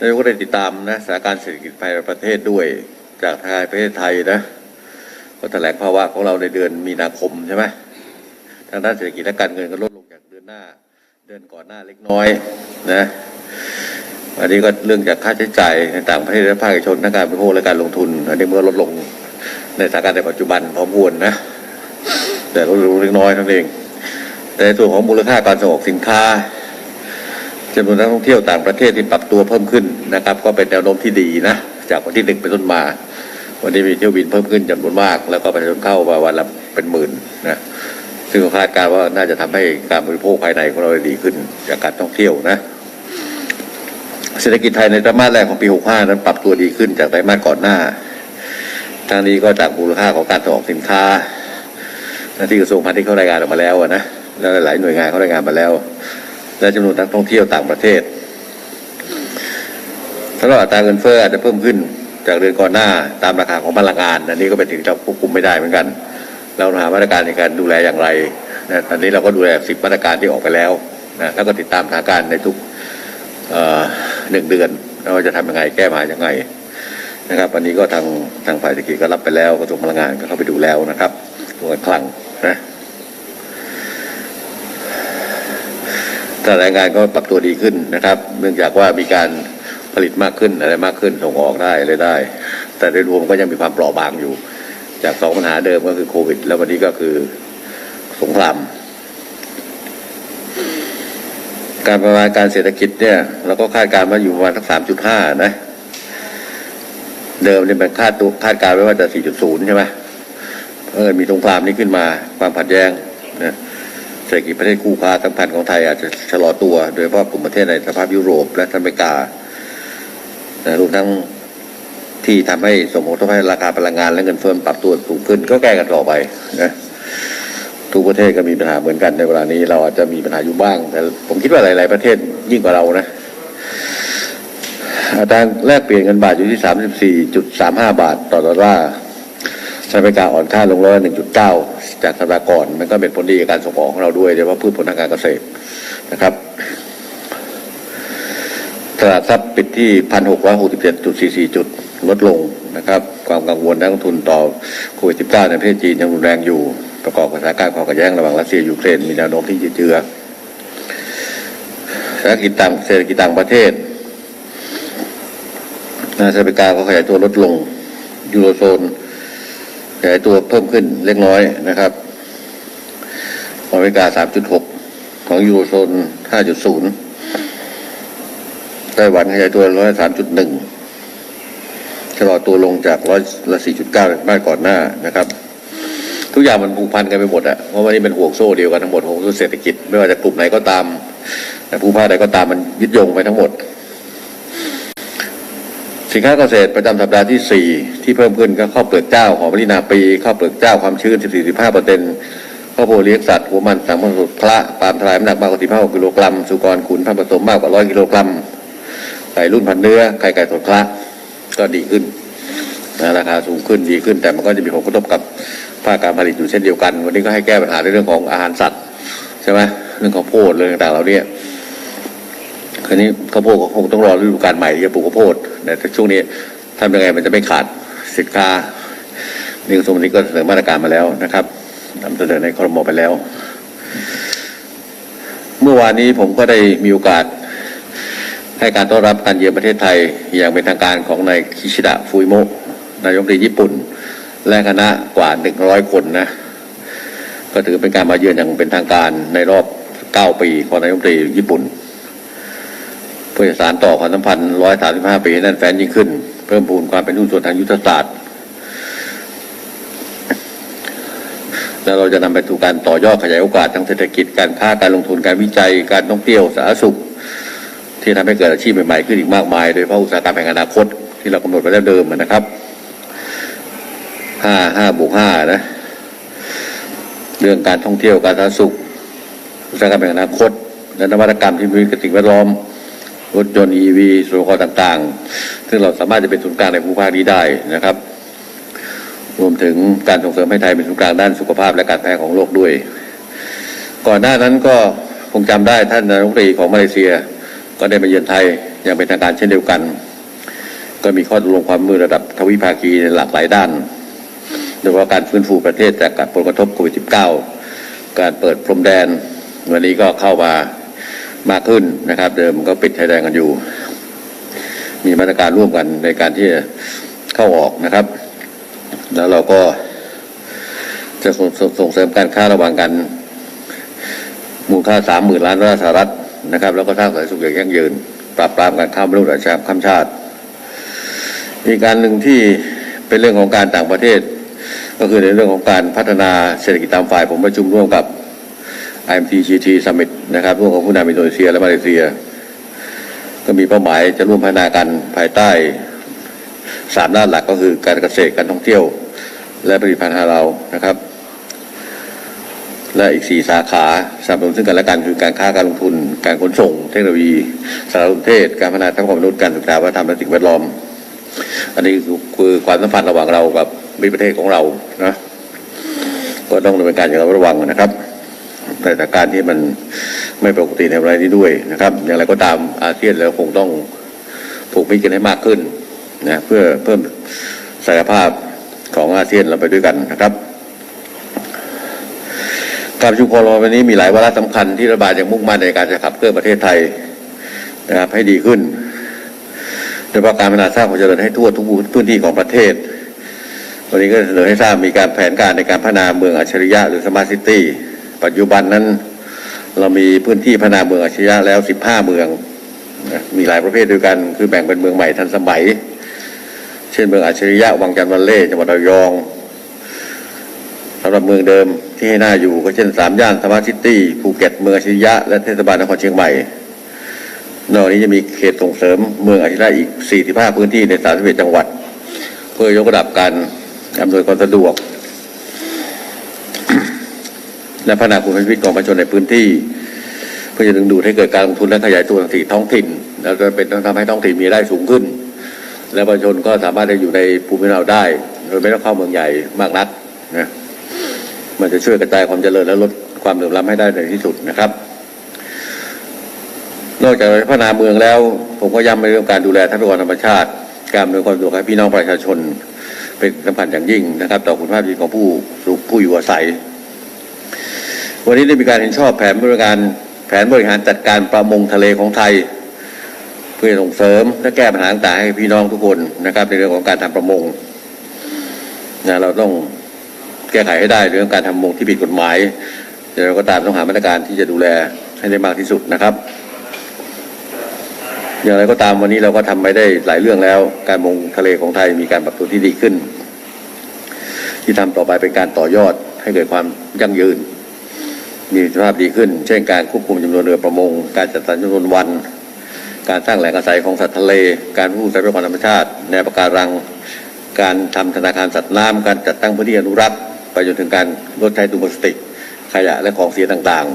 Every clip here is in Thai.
นายกก็ได้ติดตามนะสถานการณ์เศรษฐกิจภายในประเทศด้วย จากทางประเทศไทยนะก็แถลงภาวะของเราในเดือนมีนาคมใช่ไหมทางด้านเศรษฐกิจและการเงินก็ลดลงจากเดือนหน้า เดือนก่อนหน้าเล็กน้อยนะอันนี้ก็เรื่องจากค่าใช้จ่ายในต่างประเทศและภาคเอกชนทั้งการบริโภคและการลงทุน อันนี้เมื่อลดลงในสถานการณ์ในปัจจุบันพอควรนะ แต่ลดลงเล็กน้อยเท่านั้นเอง แต่ส่วนของมูลค่าการส่งออกสินค้า จำนวนนักท่องเที่ยวต่างประเทศที่ปรับตัวเพิ่มขึ้นนะครับ ก็เป็นแนวโน้มที่ดีนะ จากวันที่หนึ่งเป็นต้นมา วันนี้มีเที่ยวบินเพิ่มขึ้นจำนวนมาก แล้วก็ประชาชนเข้ามาวันละเป็นหมื่นนะซึ่งคาดการณ์ว่าน่าจะทำให้การบริโภคภายในของเราดีขึ้น จากการท่องเที่ยวนะเศรษฐกิจไทยในไตรมาสแรกของปี 65 นั้นปรับตัวดีขึ้นจากไตรมาสก่อนหน้าทางนี้ก็จากมูลค่าของการส่งออกสินค้าที่กระทรวงพาณิชย์เขารายงานออกมาแล้วนะ แล้วหลายหน่วยงานเขารายงานมาแล้ว และจำนวนนักท่องเที่ยวต่างประเทศสำหรับอัตราเงินเฟ้ออาจจะเพิ่มขึ้นจากเดือนก่อนหน้าตามราคาของพลังงาน อันนี้ก็เป็นสิ่งที่เราควบคุมไม่ได้เหมือนกัน เราหามาตรการในการดูแลอย่างไรนะตอนนี้เราก็ดูแลสิบมาตรการที่ออกไปแล้วนะแล้วก็ติดตามสถานการณ์ในทุกหนึ่งเดือนเราจะทำยังไงแก้ปัญหายังไงนะครับวันนี้ก็ทางทางฝ่ายเศรษฐกิจก็รับไปแล้วกระทรวงพลังงานก็เข้าไปดูแล้วนะครับตัวคลังนะ ถ้ารายงานก็ปรับตัวดีขึ้นนะครับ เนื่องจากว่ามีการผลิตมากขึ้นอะไรมากขึ้นส่งออกได้อะไรได้ แต่โดยรวมก็ยังมีความเปราะบางอยู่ จากสองปัญหาเดิมก็คือโควิด แล้ววันนี้ก็คือสงครามการประมาณการเศรษฐกิจเนี่ยเราก็คาดการณ์ว่าอยู่ประมาณสักสามจุดห้านะ เดิมเนี่ยมันคาดตัวคาดการณ์ไว้ว่าจะสี่จุดศูนย์ใช่ไหมเออมีสงครามนี้ขึ้นมา ความขัดแย้ง เศรษฐกิจประเทศคู่ค้าสำคัญของไทยอาจจะชะลอตัว โดยเฉพาะกลุ่มประเทศในสภาพยุโรปและอเมริการวมทั้งที่ทำให้สมมติให้ราคาพลังงานและเงินเฟ้อปรับตัวสูงขึ้น ก็แก้กันต่อไปนะทุกประเทศก็มีปัญหาเหมือนกันในเวลานี้ เราอาจจะมีปัญหาอยู่บ้าง แต่ผมคิดว่าหลาย ๆ ประเทศยิ่งกว่าเรานะอัตราแลกเปลี่ยนเงินบาทอยู่ที่34.35บาทต่อดอลลาร์ สหรัฐอเมริกาอ่อนค่าลงร้อยละ1.9จากสัปดาห์ก่อน มันก็เป็นผลดีกับการส่งออกของเราด้วยโดยเฉพาะพืชผลทางการเกษตรนะครับตลาดทรัพย์ปิดที่1,667.44จุดลดลงนะครับ ความกังวลนักลงทุนต่อโควิด -19 ในประเทศจีนยังรุนแรงอยู่ ประกอบกับสถานการณ์ความขัดแย้งระหว่างรัสเซียยูเครนมีแนวโน้มที่ยืดเยื้อเศรษฐกิจต่างเศรษฐกิจต่างประเทศนะสหรัฐอเมริกาก็ขยายตัวลดลงยูโรโซน ยายตัวเพิ่มขึ้นเล็กน้อยนะครับอเมริกา 3.6 ของยูโรโซน 5.0 ไต้หวันขยายตัวร้อยสามจุดหนึ่งชะลอตัวลงจากร้อยละสี่จุดเก้าบ้านก่อนหน้านะครับ ทุกอย่างมันผูกพันกันไปหมดอะเพราะว่านี่เป็นห่วงโซ่เดียวกันทั้งหมดห่วงโซ่เศรษฐกิจ ไม่ว่าจะกลุ่มไหนก็ตามแต่ผู้ภาคใดก็ตามมันยึดโยงไปทั้งหมด สินค้าเกษตรประจำสัปดาห์ที่ 4 ที่เพิ่มขึ้นก็ข้าวเปลือกเจ้าหอมมะลินาปีข้าวเปลือกเจ้าความชื้น 14-15เปอร์เซ็นต์ข้าวโพดเลี้ยงสัตว์หัวมันสังมันสดพระปาล์มทลายน้ำหนักมากกว่า15กิโลกรัมสุกรขุนพันผสมมากกว่า100กิโลกรัมไก่รุ่นพันเนื้อไข่ไก่สดพระก็ดีขึ้นนะราคาสูงขึ้นดีขึ้น แต่มันก็จะมีผลกระทบกับภาคการผลิตอยู่เช่นเดียวกัน วันนี้ก็ให้แก้ปัญหาในเรื่องของอาหารสัตว์ใช่ไหมเรื่องของโพดเรื่องต่างๆเหล่านี้ คราวนี้ข้าวโพดก็คงต้องรอฤดูกาลใหม่ที่จะปลูกข้าวโพดแต่ช่วงนี้ทำยังไงมันจะไม่ขาดสินค้านี่กระทรวงนี้ก็เสนอมาตรการมาแล้วนะครับนำเสนอในครมไปแล้ว เมื่อวานนี้ผมก็ได้มีโอกาส ให้การต้อนรับการเยือนประเทศไทย อย่างเป็นทางการของนายคิชิดะฟุยโมะนายกงตร์ญี่ปุ่น และคณะกว่า100คนนะ ก็ถือเป็นการมาเยือนอย่างเป็นทางการในรอบ9ปีของนายกงตร์ญี่ปุ่น พื่อสานต่อความสัมพันธ์135ปีให้แน่นแฟนยิ่งขึ้น เพิ่มพูนความเป็นหุ้นส่วนทางยุทธศาสตร์ แล้วเราจะนำไปสู่การต่อยอดขยายโอกาสทางเศรษฐกิจการค้าการลงทุนการวิจัย การท่องเที่ยวสาธารณสุข ที่ทำให้เกิดอาชีพใหม่ๆขึ้นอีกมากมาย โดยเฉพาะอุตสาหกรรมแห่งอนาคต ที่เรากำหนดไว้แล้วเดิมนะครับห้าห้าบวกห้านะ เรื่องการท่องเที่ยวการสาธารณสุข อุตสาหกรรมแห่งอนาคตและนวัตกรรมที่มีกับสิ่งแวดล้อม รถยนต์ EV ส่วนปรกอบต่างๆ ซึ่งเราสามารถจะเป็นศูนย์กลางในภูมิภาคนี้ได้นะครับ รวมถึงการส่งเสริมให้ไทยเป็นศูนย์กลางด้านสุขภาพและการแพทย์ของโลกด้วย ก่อนหน้านั้นก็คงจำได้ท่านนายกรัฐมนตรีของมาเลเซีย ก็ได้มาเยือนไทยอย่างเป็นทางการเช่นเดียวกัน ก็มีข้อตกลงความมมือระดับทวิภาคีในหลากหลายด้านโดยเฉพาะการฟื้นฟูประเทศจากผลกระทบโควิด -19 การเปิดพรมแดน วันนี้ก็เข้ามา มากขึ้นนะครับ เดิมก็ปิดชายแดนกันอยู่ มีมาตรการร่วมกันในการที่จะเข้าออกนะครับ แล้วเราก็จะส่งส่งส่งเสริมการค้าระหว่างกัน มูลค่าสามหมื่นล้านดอลลาร์สหรัฐนะครับ แล้วก็สร้างสันติสุขอย่างยั่งยืน ปราบปรามการข้ามมนุษย์อาชญากรรมข้ามชาติอีกการหนึ่งที่เป็นเรื่องของการต่างประเทศ ก็คือในเรื่องของการพัฒนาเศรษฐกิจตามฝ่ายผมประชุมร่วมกับ IMT-GT Summit นะครับร่วมกับผู้นำอินโดนีเซียและมาเลเซีย ก็มีเป้าหมายจะร่วมพัฒนากันภายใต้สามด้านหลักก็คือการเกษตรการท่องเที่ยว และผลิตภัณฑ์ของเรานะครับ และอีกสี่สาขาสนับสนุนซึ่งกันและกันคือการค้าการลงทุน การขนส่ง เทคโนโลยีสารสนเทศ การพัฒนาทรัพยากรมนุษย์การศึกษาวัฒนธรรมและสิ่งแวดล้อม อันนี้คือความสัมพันธ์ระหว่างเรากับมิตรประเทศของเรานะก็ต้องดำเนินการอย่างระมัดระวังนะครับ แต่สถานการณ์ที่มันไม่ปกติในรายนี้ด้วยนะครับ อย่างไรก็ตามอาเซียนเราคงต้องผูกมิตรกันให้มากขึ้นนะเพื่อเพิ่มศักยภาพของอาเซียนเราไปด้วยกันนะครับการประชุมคอรมวันนี้มีหลายวาระสำคัญที่รัฐบาลยังมุ่งมั่นในการจะขับเคลื่อนประเทศไทยนะครับให้ดีขึ้นโดยเฉพาะการพัฒนาสร้างความเจริญให้ทั่วทุกพื้นที่ของประเทศ วันนี้ก็เสนอให้ทราบมีการแผนการในการพัฒนาเมืองอัจฉริยะหรือสมาร์ทซิตี้ ปัจจุบันนั้น เรามีพื้นที่พัฒนาเมืองอัจฉริยะแล้ว15เมือง มีหลายประเภทด้วยกัน คือแบ่งเป็นเมืองใหม่ทันสมัย เช่นเมืองอัจฉริยะวังจันทร์วันเล่จังหวัดระยองสำหรับเมืองเดิมที่ให้น่าอยู่ก็เช่นสามย่านสมาร์ทซิตี้ภูเก็ตเมืองอัจฉริยะและเทศบาลนครเชียงใหม่ นอกนี้จะมีเขตส่งเสริมเมืองอาชีพอีก 45 พื้นที่ใน 31 จังหวัด เพื่อยกระดับการอำนวยความสะดวก และพัฒนาคุณภาพชีวิตของประชาชนในพื้นที่ เพื่อจะดึงดูดให้เกิดการลงทุนและขยายตัวทางที่ท้องถิ่น แล้วจะเป็นต้องทำให้ท้องถิ่นมีรายได้สูงขึ้น และประชาชนก็สามารถได้อยู่ในภูมิลำเนาได้โดยไม่ต้องเข้าเมืองใหญ่มากนักนะมันจะช่วยกระจายความเจริญและลดความเหลื่อมล้ำให้ได้ในที่สุดนะครับ นอกจากพัฒนาเมืองแล้ว ผมก็ย้ำในเรื่องการดูแลทรัพยากรธรรมชาติ การอำนวยความสะดวกให้พี่น้องประชาชนเป็นสำคัญอย่างยิ่งนะครับ ต่อคุณภาพชีวิตของผู้ผู้อยู่อาศัย วันนี้ได้มีการเห็นชอบแผนบริการแผนบริหารจัดการประมงทะเลของไทย เพื่อส่งเสริมและแก้ปัญหาต่างๆให้พี่น้องทุกคนนะครับ ในเรื่องของการทำประมงนะเราต้องแก้ไขให้ได้เรื่องการทำประมงที่ผิดกฎหมายแต่เราก็ตามต้องหามาตรการที่จะดูแลให้ได้มากที่สุดนะครับ อย่างไรก็ตามวันนี้เราก็ทำไปได้หลายเรื่องแล้ว การมงทะเลของไทยมีการปรับตัวที่ดีขึ้น ที่ทำต่อไปเป็นการต่อยอดให้เกิดความยั่งยืน มีสภาพดีขึ้น เช่นการควบคุมจำนวนเรือประมง การจัดสรรจำนวนวัน การสร้างแหล่งอาศัยของสัตว์ทะเล การพูดทรัพยากรธรรมชาติแนวปะการัง การทำธนาคารสัตว์น้ำการจัดตั้งพื้นที่อนุรักษ์ ไปจนถึงการลดใช้ถุงพลาสติก ขยะและของเสียต่าง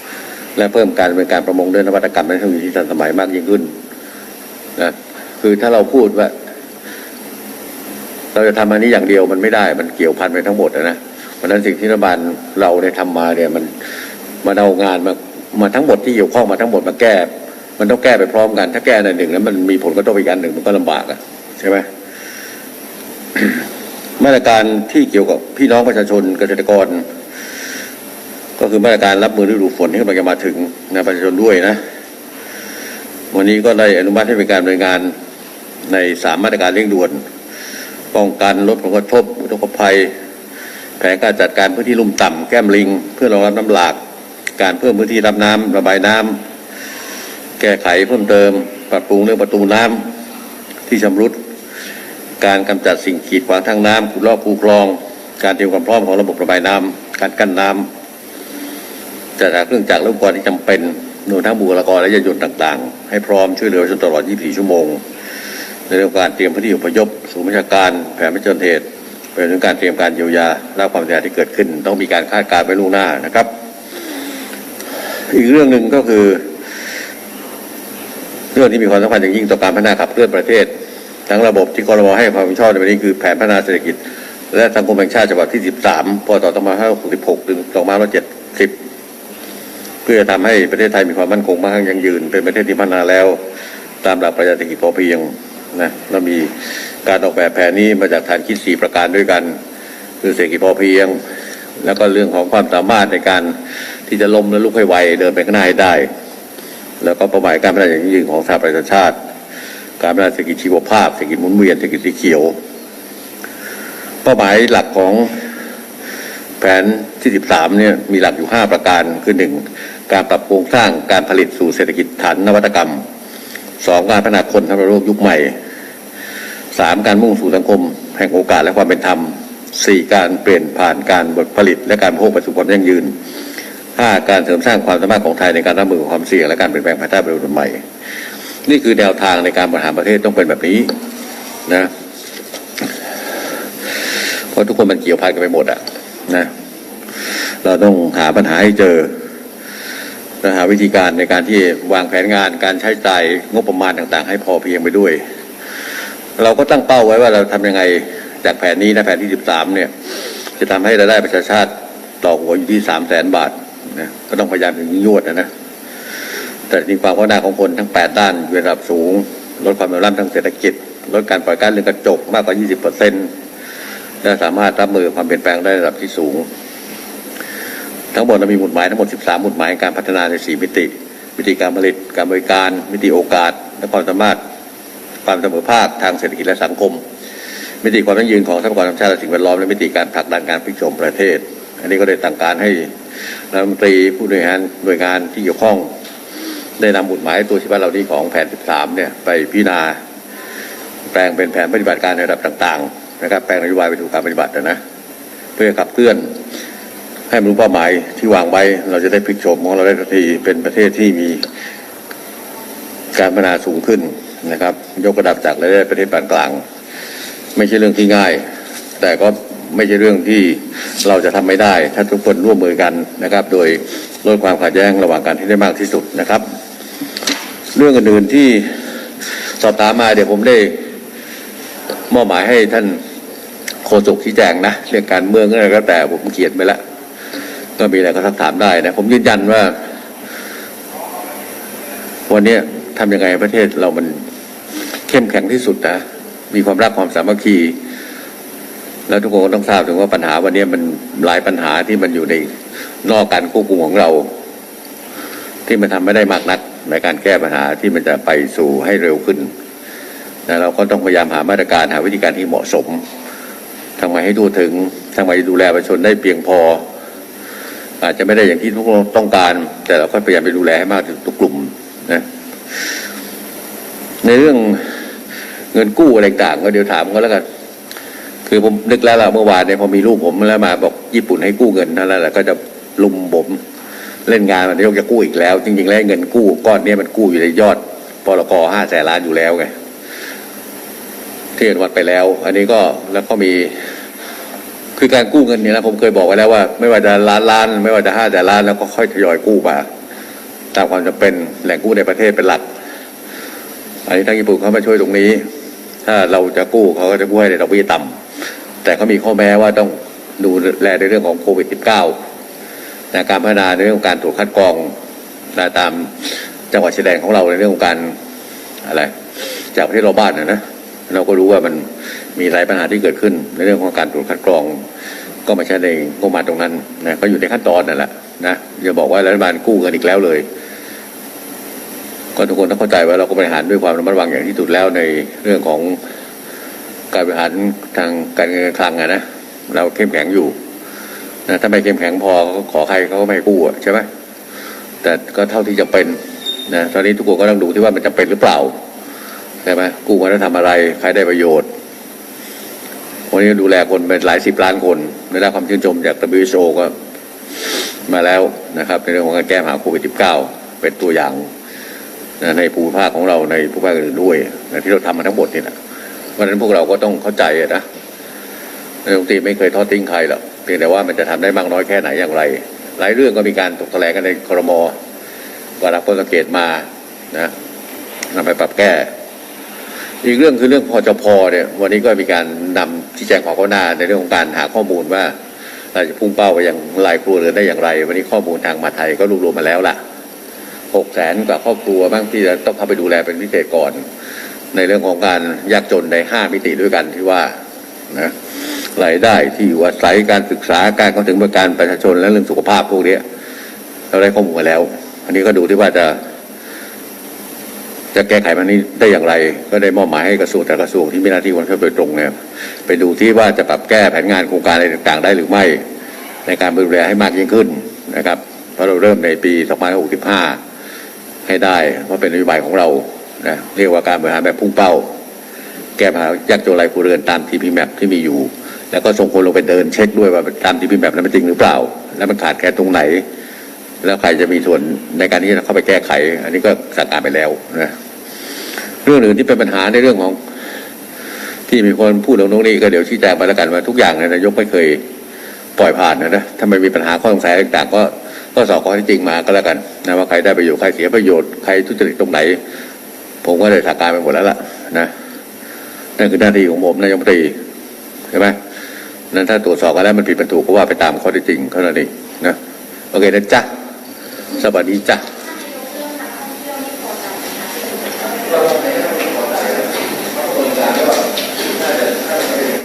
ๆ และเพิ่มการดำเป็นการประมงด้วยนวัตกรรมและเทคโนโลยีที่ทันสมัยมากยิ่งขึ้นนะคือถ้าเราพูดว่า เราจะทำอันนี้อย่างเดียวมันไม่ได้มันเกี่ยวพันไปทั้งหมดนะ ราะฉะนั้นสิ่งที่รัฐบาลเราได้ทำมาเนี่ยมันมาเอางานมามาทั้งหมดที่เกี่ยวข้องมาทั้งหมดมาแก้ มันต้องแก้ไปพร้อมกัน ถ้าแก้ในหนึ่งแล้วมันมีผลกระทบอีกอันหนึ่งมันก็ลำบากอะใช่ไหมมาตรการที่เกี่ยวกับพี่น้องประชาชนเกษตรกร ก็คือมาตรการรับมือฤดูฝนที่กำลังจะมาถึงนะประชาชนด้วยนะ วันนี้ก็ได้อนุมัติให้เป็นการดำเนินงานในสามมาตรการเร่งด่วน ป้องกันลดผลกระทบอุทกภัย แผนการจัดการพื้นที่ลุ่มต่ำแก้มลิง เพื่อรองรับน้ำหลาก การเพิ่มพื้นที่รับน้ำระบายน้ำแก้ไขเพิ่มเติม ปรับปรุงเรื่องประตูน้ำที่ชำรุด การกำจัดสิ่งกีดขวางทางน้ำขุดลอกคูคลอง การเตรียมความพร้อมของระบบระบายน้ำการกั้นน้ำจัดหาเครื่องจักรและอุปกรณ์ที่จำเป็นรวมทั้งบุคลากรและยานยนต์ต่างๆ ให้พร้อมช่วยเหลือประชาชนตลอด 24 ชั่วโมง ในเรื่องการเตรียมพื้นที่อพยพศูนย์บัญชาการแผนไม่จริญเหตุ ไปถึงการเตรียมการเยียวยาและความเสียหายที่เกิดขึ้น ต้องมีการคาดการณ์ไว้ล่วงหน้านะครับ อีกเรื่องหนึ่งก็คือ เรื่องที่มีความสำคัญอย่างยิ่งต่อการพัฒนาขับเคลื่อนประเทศ ทั้งระบบที่กรมให้ความเห็นชอบในวันนี้คือแผนพัฒนาเศรษฐกิจ และสังคมแห่งชาติฉบับที่ 13พศ2566ถึง2570 เพื่อทำให้ประเทศไทยมีความมั่นคงมั่งยั่งยืน เป็นประเทศที่พัฒนาแล้ว ตามหลักปรัชญาเศรษฐกิจพอเพียง นะเรามีการออกแบบแผนนี้มาจากฐานคิดสี่ประการด้วยกัน คือเศรษฐกิจพอเพียง แล้วก็เรื่องของความสามารถในการที่จะล้มและลุกให้ไวเดินไปข้างหน้าให้ได้ แล้วก็เป้าหมายการพัฒนาอย่างยิ่งของสหประชาชาติ การพัฒนาเศรษฐกิจชีวภาพเศรษฐกิจหมุนเวียนเศรษฐกิจสีเขียว เป้าหมายหลักของแผนที่ 13 เนี่ยมีหลักอยู่ 5 ประการคือ 1. การปรับโครงสร้างการผลิตสู่เศรษฐกิจฐานนวัตกรรม 2. การพัฒนาคนสำหรับโลกยุคใหม่ 3. การมุ่งสู่สังคม แห่งโอกาสและความเป็นธรรม 4. การเปลี่ยนผ่านการผลิตและการโภคไปสู่ความยั่งยืน 5. การเสริมสร้างความสามารถของไทยในการรับมือกับความเสี่ยงและการเปลี่ยนแปลงภายใต้บริบทใหม่ นี่คือแนวทางในการบริหารประเทศต้องเป็นแบบนี้นะเพราะทุกคนมันเกี่ยวพันกันไปหมดอะนะเราต้องหาปัญหาให้เจอ หาวิธีการในการที่วางแผนงานการใช้จ่ายงบประมาณต่างๆ ให้พอเพียงไปด้วย เราก็ตั้งเป้าไว้ว่าเราทำยังไงจากแผนนี้นะแผนที่ 13 เนี่ย จะทำให้รายได้ประชาชาติต่อหัวอยู่ที่3 0 0แสนบาทนะก็ต้องพยายามถึงยวดนะนะแต่จริงความก้าวหน้าของคนทั้ง 8 ด้านอยู่ระดับสูง ลดความเหลื่อมล้ำทางเศรษฐกิจ ลดการปล่อยก๊าซเรือนกระจกมากกว่า 20%และสามารถรับมือความเปลี่ยนแปลงได้ระดับที่สูง ทั้งหมดเรามีหมุดหมายทั้งหมด 13 หมุดหมายการพัฒนาใน 4 มิติ มิติการผลิต การบริการ มิติโอกาส และความสามารถ ความเสมอภาคทางเศรษฐกิจและสังคม มิติความยั่งยืนของทรัพยากรธรรมชาติและสิ่งแวดล้อม และมิติการผลักดันการพลิกโฉมประเทศ อันนี้ก็ได้สั่งการให้รัฐมนตรีผู้บริหารหน่วยงานที่เกี่ยวข้อง ได้นำหมุดหมายตัวชี้วัดเหล่านี้ของแผน 13 เนี่ยไปพิจารณาแปลงเป็นแผนปฏิบัติการในระดับต่าง ๆ นะครับ แปลงนโยบายไปสู่การปฏิบัตินะนะ เพื่อขับเคลื่อน ให้บรรลุเป้าหมายที่วางไว้ เราจะได้พลิกโฉมของเราได้ทันทีเป็นประเทศที่มีการพัฒนาสูงขึ้นนะครับ ยกระดับจากรายได้ประเทศปานกลาง ไม่ใช่เรื่องที่ง่าย แต่ก็ไม่ใช่เรื่องที่เราจะทำไม่ได้ ถ้าทุกคนร่วมมือกันนะครับ โดยลดความขัดแย้งระหว่างกันให้ได้มากที่สุดนะครับ เรื่องอื่นๆที่สอบถามมาเดี๋ยวผมได้มอบหมายให้ท่านโฆษกชี้แจงนะเรื่องการเมืองอะไรก็แต่ผมเขียนไปแล้ว ก็มีอะไรก็ทักถามได้นะผมยืนยันว่า วันนี้ทำยังไงประเทศเรามันเข้มแข็งที่สุดนะมีความรักความสามัคคี แล้วทุกคนต้องทราบถึงว่าปัญหาวันนี้มันหลายปัญหาที่มันอยู่ในนอกการควบคุมของเรา ที่มันทำไม่ได้มากนักในการแก้ปัญหาที่มันจะไปสู่ให้เร็วขึ้นนะเราก็ต้องพยายามหามาตรการหาวิธีการที่เหมาะสมทำไงให้ทั่วถึงทำไงดูแลประชาชนได้เพียงพอ อาจจะไม่ได้อย่างที่ทุกคนต้องการ แต่เราก็พยายามไปดูแลให้มากถึงทุกกลุ่มนะในเรื่องเงินกู้อะไรต่างก็เดี๋ยวถามก็แล้วกันคือผมนึกแล้วล่ะเมื่อวานเนี่ยพอมีลูกผมแล้วมาบอกญี่ปุ่นให้กู้เงินนั่นแหละก็จะลุมผมเล่นงานมันนายกจะกู้อีกแล้ว จริง ๆ แล้วเงินกู้ก้อนนี้มันกู้อยู่ในยอดพลกห้าแสนล้านอยู่แล้วไงที่อนุมัติไปแล้ว อันนี้ก็แล้วก็มี คือการกู้เงินเนี่ยนะผมเคยบอกไว้แล้วว่า ไม่ว่าจะล้านล้าน ไม่ว่าจะห้าแสนล้านแล้วก็ค่อยทยอยกู้มาตามความจำเป็นแหล่งกู้ในประเทศเป็นหลักอันนี้ทางญี่ปุ่นเขามาช่วยตรงนี้ ถ้าเราจะกู้เขาก็จะกู้ให้ในดอกเบี้ยต่ำแต่เขามีข้อแม้ว่าต้องดูแลในเรื่องของโควิด -19 นะการพัฒนาในเรื่องของการตรวจคัดกรองนะตามจังหวัดชายแดนของเราในเรื่องของการอะไร จากประเทศเราบ้านนะนะ เราก็รู้ว่ามันมีหลายปัญหาที่เกิดขึ้น ในเรื่องของการตรวจคัดกรอง ก็ไม่ใช่ในงบประมาณตรงนั้นนะก็อยู่ในขั้นตอนนั่นแหละนะอย่าบอกว่ารัฐบาลกู้เงินอีกแล้วเลย ก็ทุกคนต้องเข้าใจว่าเราก็บริหารด้วยความระมัดระวังอย่างที่สุดแล้วในเรื่องของการบริหารทางการเงินคลังอะนะเราเข้มแข็งอยู่นะถ้าไม่เข้มแข็งพอขอใครเขาก็ไม่กู้อะใช่ไหมแต่ก็เท่าที่จะเป็นนะตอนนี้ทุกคนก็ต้องดูที่ว่ามันจะเป็นหรือเปล่า ใช่ไหมกู้มาแล้วทำอะไร ใครได้ประโยชน์ วันนี้ดูแลคนเป็นหลายสิบล้านคนได้รับความชื่นชมจาก WHO ก็มาแล้วนะครับ ในเรื่องของการแก้ปัญหาโควิด -19 เป็นตัวอย่างในภูมิภาคของเราในภูมิภาคอื่นด้วยนะที่เราทำมาทั้งหมดนี่นะเพราะฉะนั้นพวกเราก็ต้องเข้าใจอะนะนายกรัฐมนตีไม่เคยทอดทิ้งใครหรอกเพียงแต่ว่ามันจะทำได้มากน้อยแค่ไหนอย่างไร หลายเรื่องก็มีการตกแถลงกันในครมก็รับข้อสังเกตมานะนำไปปรับแก้ อีกเรื่องคือเรื่องพอจพเนี่ย วันนี้ก็มีการนำที่แจ้งขอข้อหน้าในเรื่องของการหาข้อมูลว่าเราจะพุ่งเป้าไปยังรายครัวเรือนได้อย่างไร วันนี้ข้อมูลทางมหาไทยก็รวบรวมมาแล้วล่ะหกแสนกว่าครอบครัวบ้างที่จะต้องเข้าไปดูแลเป็นพิเศษก่อน ในเรื่องของการยากจนในห้ามิติด้วยกันที่ว่านะรายได้ที่อยู่อาศัยการศึกษาการเข้าถึงบริการประชาชนและเรื่องสุขภาพพวกนี้เราได้ข้อมูลมาแล้ว อันนี้ก็ดูที่ว่าจะ จะแก้ไขมันนี้ได้อย่างไร ก็ได้มอบหมายให้กระทรวงแต่กระทรวงที่มีหน้าที่ความรับผิดชอบโดยตรงเนี่ยไปดูที่ว่าจะปรับแก้แผนงานโครงการอะไรต่างๆ ได้หรือไม่ ในการดูแลให้มากยิ่งขึ้นนะครับเพราะเราเริ่มในปี 2565 ให้ได้เพราะเป็นนโยบายของเรานะเรียกว่าการบริหารแบบพุ่งเป้า แก้ปัญหายากจนรายครัวเรือนตาม TP Map ที่มีอยู่ แล้วก็ส่งคนลงไปเดินเช็คด้วยว่าตาม TP Map นั้นเป็นจริงหรือเปล่า แล้วมันขาดแคลนตรงไหน แล้วใครจะมีส่วนในการที่จะเข้าไปแก้ไข อันนี้ก็สั่งการไปแล้วนะเรื่องอื่นที่เป็นปัญหาในเรื่องของที่มีคนพูดตรงโน้นนี่ก็เดี๋ยวชี้แจงไปแล้วกันว่าทุกอย่างเนี่ยนายกไม่เคยปล่อยผ่านนะนะถ้าไม่มีปัญหาข้อสงสัยต่าง ๆ ก็ก็สอบข้อที่จริงมาก็แล้วกันนะว่าใครได้ประโยชน์ใครเสียประโยชน์ใครทุจริตตรงไหน ผมก็ได้สั่งการไปหมดแล้วล่ะนะนั่นคือหน้าที่ของผมนายกรัฐมนตรีใช่ไหมนั้นถ้าตรวจสอบกันแล้วมันผิดมันถูกก็ว่าไปตามข้อที่จริงเท่านั้นเองนะโอเคนะจ๊ะ สวัสดีจ้ะ